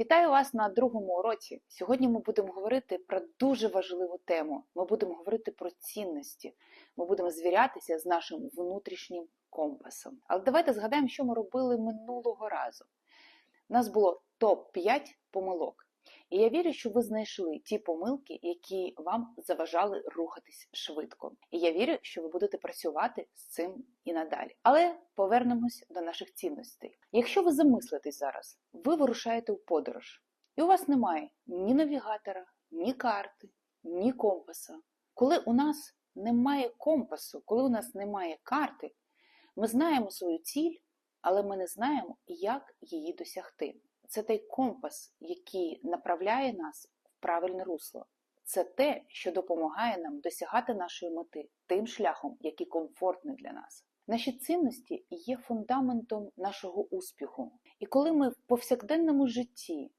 Вітаю вас на другому уроці. Сьогодні ми будемо говорити про дуже важливу тему. Ми будемо говорити про цінності. Ми будемо звірятися з нашим внутрішнім компасом. Але давайте згадаємо, що ми робили минулого разу. У нас було топ-5 помилок. І я вірю, що ви знайшли ті помилки, які вам заважали рухатись швидко. І я вірю, що ви будете працювати з цим і надалі. Але повернемось до наших цінностей. Якщо ви замислитесь зараз, ви вирушаєте у подорож, і у вас немає ні навігатора, ні карти, ні компаса. Коли у нас немає компасу, коли у нас немає карти, ми знаємо свою ціль, але ми не знаємо, як її досягти. Це той компас, який направляє нас в правильне русло. Це те, що допомагає нам досягати нашої мети тим шляхом, який комфортний для нас. Наші цінності є фундаментом нашого успіху. І коли ми в повсякденному житті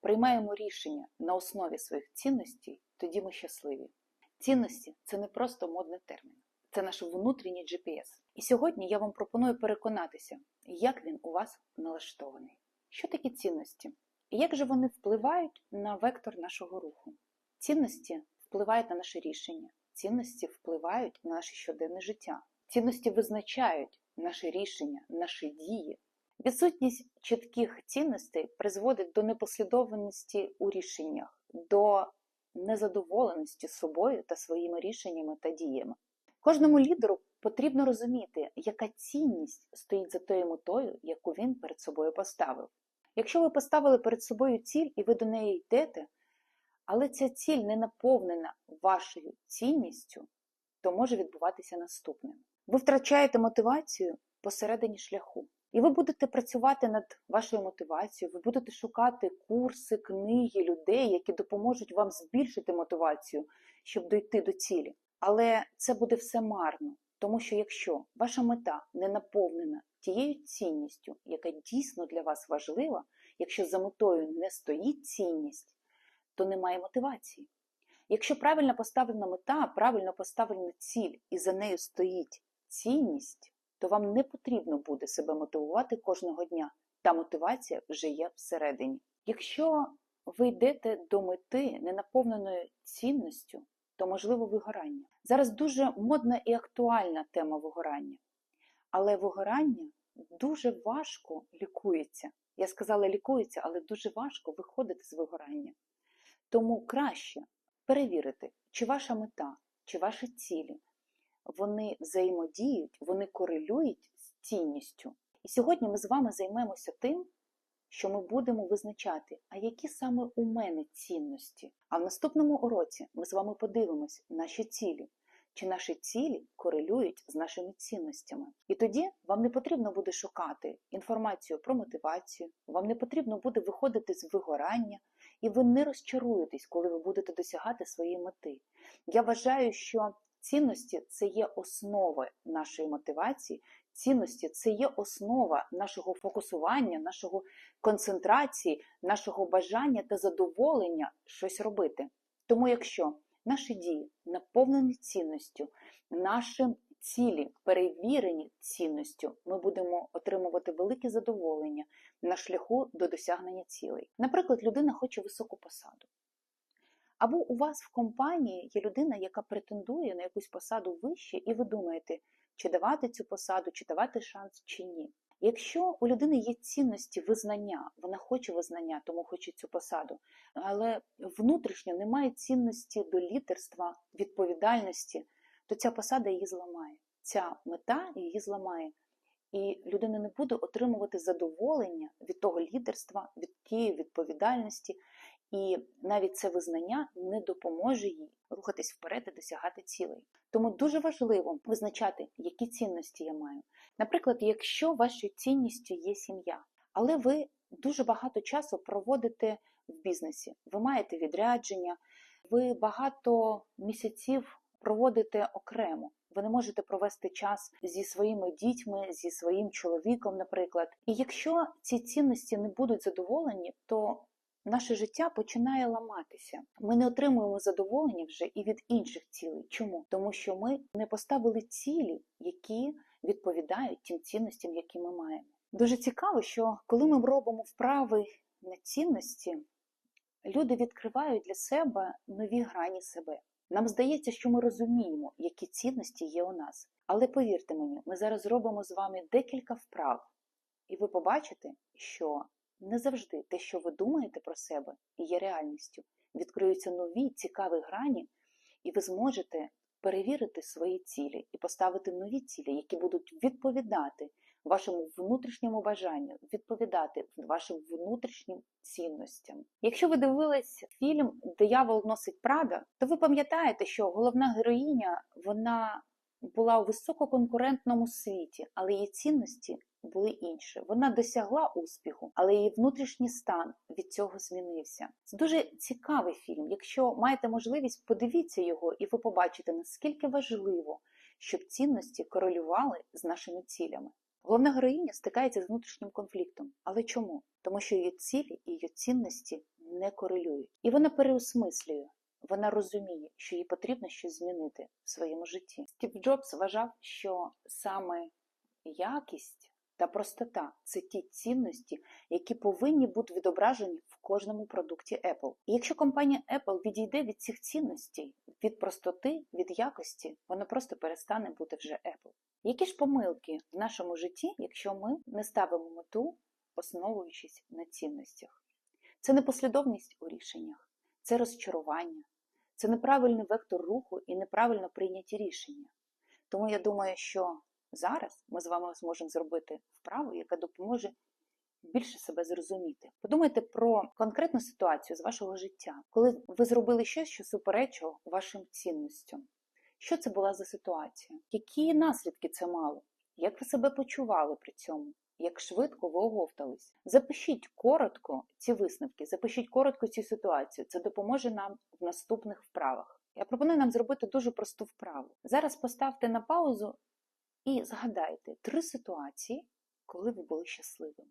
приймаємо рішення на основі своїх цінностей, тоді ми щасливі. Цінності це не просто модний термін, це наш внутрішній GPS. І сьогодні я вам пропоную переконатися, як він у вас налаштований. Що такі цінності? І як же вони впливають на вектор нашого руху? Цінності впливають на наше рішення, цінності впливають на наше щоденне життя, цінності визначають наше рішення, наші дії. Відсутність чітких цінностей призводить до непослідовності у рішеннях, до незадоволеності собою та своїми рішеннями та діями. Кожному лідеру потрібно розуміти, яка цінність стоїть за тою метою, яку він перед собою поставив. Якщо ви поставили перед собою ціль і ви до неї йдете, але ця ціль не наповнена вашою цінністю, то може відбуватися наступне. Ви втрачаєте мотивацію посередині шляху. І ви будете працювати над вашою мотивацією, ви будете шукати курси, книги, людей, які допоможуть вам збільшити мотивацію, щоб дойти до цілі. Але це буде все марно, тому що якщо ваша мета не наповнена тією цінністю, яка дійсно для вас важлива, якщо за метою не стоїть цінність, то немає мотивації. Якщо правильно поставлена мета, правильно поставлена ціль і за нею стоїть цінність, то вам не потрібно буде себе мотивувати кожного дня. Та мотивація вже є всередині. Якщо ви йдете до мети не наповненою цінністю, то можливо вигорання. Зараз дуже модна і актуальна тема вигорання. Але вигорання дуже важко лікується. Я сказала лікується, але дуже важко виходити з вигорання. Тому краще перевірити, чи ваша мета, чи ваші цілі вони взаємодіють, вони корелюють з цінністю. І сьогодні ми з вами займемося тим, що ми будемо визначати, а які саме у мене цінності. А в наступному уроці ми з вами подивимось наші цілі, чи наші цілі корелюють з нашими цінностями. І тоді вам не потрібно буде шукати інформацію про мотивацію, вам не потрібно буде виходити з вигорання, і ви не розчаруєтесь, коли ви будете досягати своєї мети. Я вважаю, що цінності це є основа нашої мотивації. Цінності це є основа нашого фокусування, нашого концентрації, нашого бажання та задоволення щось робити. Тому, якщо наші дії наповнені цінністю, наші цілі перевірені цінністю, ми будемо отримувати велике задоволення на шляху до досягнення цілей. Наприклад, людина хоче високу посаду. Або у вас в компанії є людина, яка претендує на якусь посаду вище, і ви думаєте, чи давати цю посаду, чи давати шанс, чи ні. Якщо у людини є цінності визнання, вона хоче визнання, тому хоче цю посаду, але внутрішньо немає цінності до лідерства, відповідальності, то ця посада її зламає. Ця мета її зламає. І людина не буде отримувати задоволення від того лідерства, від тієї відповідальності, і навіть це визнання не допоможе їй рухатись вперед і досягати цілей. Тому дуже важливо визначати, які цінності я маю. Наприклад, якщо вашою цінністю є сім'я, але ви дуже багато часу проводите в бізнесі, ви маєте відрядження, ви багато місяців проводите окремо. Ви не можете провести час зі своїми дітьми, зі своїм чоловіком, наприклад. І якщо ці цінності не будуть задоволені, то наше життя починає ламатися. Ми не отримуємо задоволення вже і від інших цілей. Чому? Тому що ми не поставили цілі, які відповідають тим цінностям, які ми маємо. Дуже цікаво, що коли ми робимо вправи на цінності, люди відкривають для себе нові грані себе. Нам здається, що ми розуміємо, які цінності є у нас. Але повірте мені, ми зараз зробимо з вами декілька вправ, і ви побачите, що не завжди те, що ви думаєте про себе, є реальністю. Відкриються нові цікаві грані, і ви зможете перевірити свої цілі і поставити нові цілі, які будуть відповідати вашому внутрішньому бажанню, відповідати вашим внутрішнім цінностям. Якщо ви дивились фільм Диявол носить Прада, то ви пам'ятаєте, що головна героїня вона була у висококонкурентному світі, але її цінності були інші. Вона досягла успіху, але її внутрішній стан від цього змінився. Це дуже цікавий фільм. Якщо маєте можливість, подивіться його, і ви побачите, наскільки важливо, щоб цінності корелювали з нашими цілями. Головна героїня стикається з внутрішнім конфліктом. Але чому? Тому що її цілі і її цінності не корелюють. І вона переосмислює. Вона розуміє, що їй потрібно щось змінити в своєму житті. Стів Джобс вважав, що саме якість та простота це ті цінності, які повинні бути відображені в кожному продукті Apple. І якщо компанія Apple відійде від цих цінностей, від простоти, від якості, вона просто перестане бути вже Apple. Які ж помилки в нашому житті, якщо ми не ставимо мету, основуючись на цінностях? Це непослідовність у рішеннях, це розчарування, це неправильний вектор руху і неправильно прийняті рішення. Тому я думаю, що зараз ми з вами зможемо зробити вправу, яка допоможе більше себе зрозуміти. Подумайте про конкретну ситуацію з вашого життя, коли ви зробили щось, що суперечило вашим цінностям. Що це була за ситуація? Які наслідки це мало? Як ви себе почували при цьому? Як швидко ви оговтались? Запишіть коротко ці висновки, запишіть коротко цю ситуацію. Це допоможе нам в наступних вправах. Я пропоную нам зробити дуже просту вправу. Зараз поставте на паузу і згадайте три ситуації, коли ви були щасливими.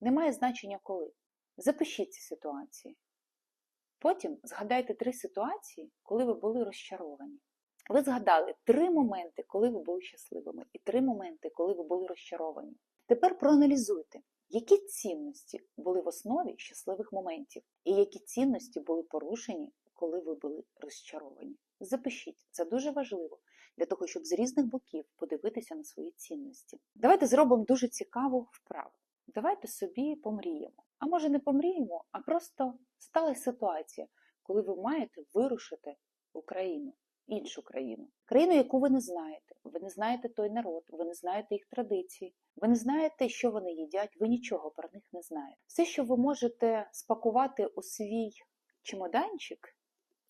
Немає значення коли. Запишіть ці ситуації. Потім згадайте три ситуації, коли ви були розчаровані. Ви згадали три моменти, коли ви були щасливими, і три моменти, коли ви були розчаровані. Тепер проаналізуйте, які цінності були в основі щасливих моментів, і які цінності були порушені, коли ви були розчаровані. Запишіть, це дуже важливо для того, щоб з різних боків подивитися на свої цінності. Давайте зробимо дуже цікаву вправу. Давайте собі помріємо. А може не помріємо, а просто сталася ситуація, коли ви маєте вирушити Україну, іншу країну, країну, яку ви не знаєте. Ви не знаєте той народ, ви не знаєте їх традиції, ви не знаєте, що вони їдять, ви нічого про них не знаєте. Все, що ви можете спакувати у свій чемоданчик,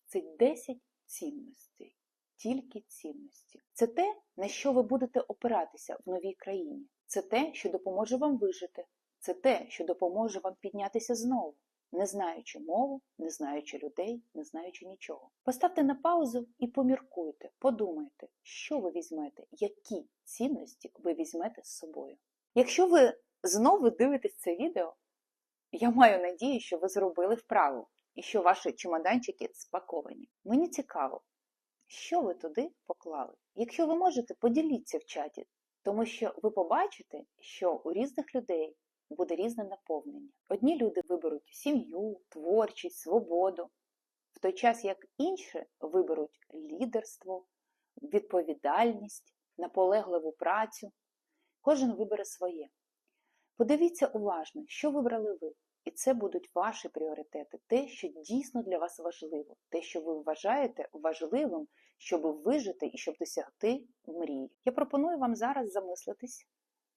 це 10 цінностей. Тільки цінності. Це те, на що ви будете опиратися в новій країні. Це те, що допоможе вам вижити. Це те, що допоможе вам піднятися знову, не знаючи мову, не знаючи людей, не знаючи нічого. Поставте на паузу і поміркуйте, подумайте, що ви візьмете, які цінності ви візьмете з собою. Якщо ви знову дивитесь це відео, я маю надію, що ви зробили вправу і що ваші чемоданчики спаковані. Мені цікаво, що ви туди поклали. Якщо ви можете, поділіться в чаті, тому що ви побачите, що у різних людей буде різне наповнення. Одні люди виберуть сім'ю, творчість, свободу, в той час як інші виберуть лідерство, відповідальність, наполегливу працю. Кожен вибере своє. Подивіться уважно, що вибрали ви. І це будуть ваші пріоритети, те, що дійсно для вас важливо, те, що ви вважаєте важливим, щоб вижити і щоб досягти мрії. Я пропоную вам зараз замислитись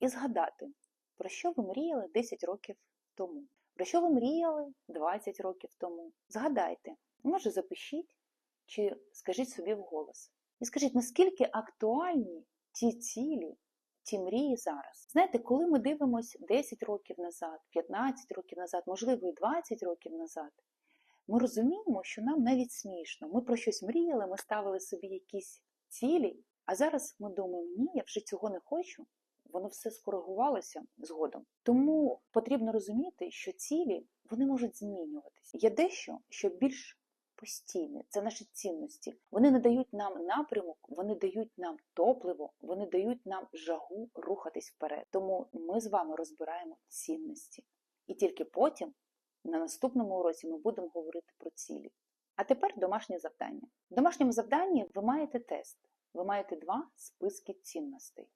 і згадати, про що ви мріяли 10 років тому, про що ви мріяли 20 років тому. Згадайте, може запишіть чи скажіть собі вголос. І скажіть, наскільки актуальні ті цілі, ті мрії зараз. Знаєте, коли ми дивимося 10 років назад, 15 років назад, можливо, і 20 років назад, ми розуміємо, що нам навіть смішно. Ми про щось мріяли, ми ставили собі якісь цілі, а зараз ми думаємо, ні, я вже цього не хочу. Воно все скоригувалося згодом. Тому потрібно розуміти, що цілі вони можуть змінюватися. Є дещо, що більш постійне, це наші цінності. Вони не дають нам напрямок, вони дають нам топливо, вони дають нам жагу рухатись вперед. Тому ми з вами розбираємо цінності. І тільки потім, на наступному уроці, ми будемо говорити про цілі. А тепер домашнє завдання. В домашньому завданні ви маєте тест. Ви маєте два списки цінностей.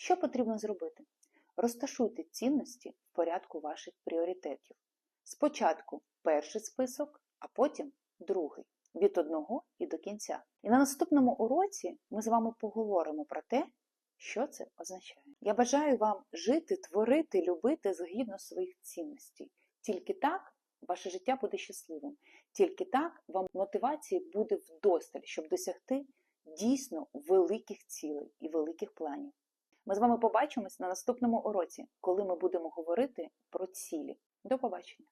Що потрібно зробити? Розташуйте цінності в порядку ваших пріоритетів. Спочатку перший список, а потім другий від одного і до кінця. І на наступному уроці ми з вами поговоримо про те, що це означає. Я бажаю вам жити, творити, любити згідно своїх цінностей. Тільки так ваше життя буде щасливим. Тільки так вам мотивації буде вдосталь, щоб досягти дійсно великих цілей і великих планів. Ми з вами побачимось на наступному уроці, коли ми будемо говорити про цілі. До побачення!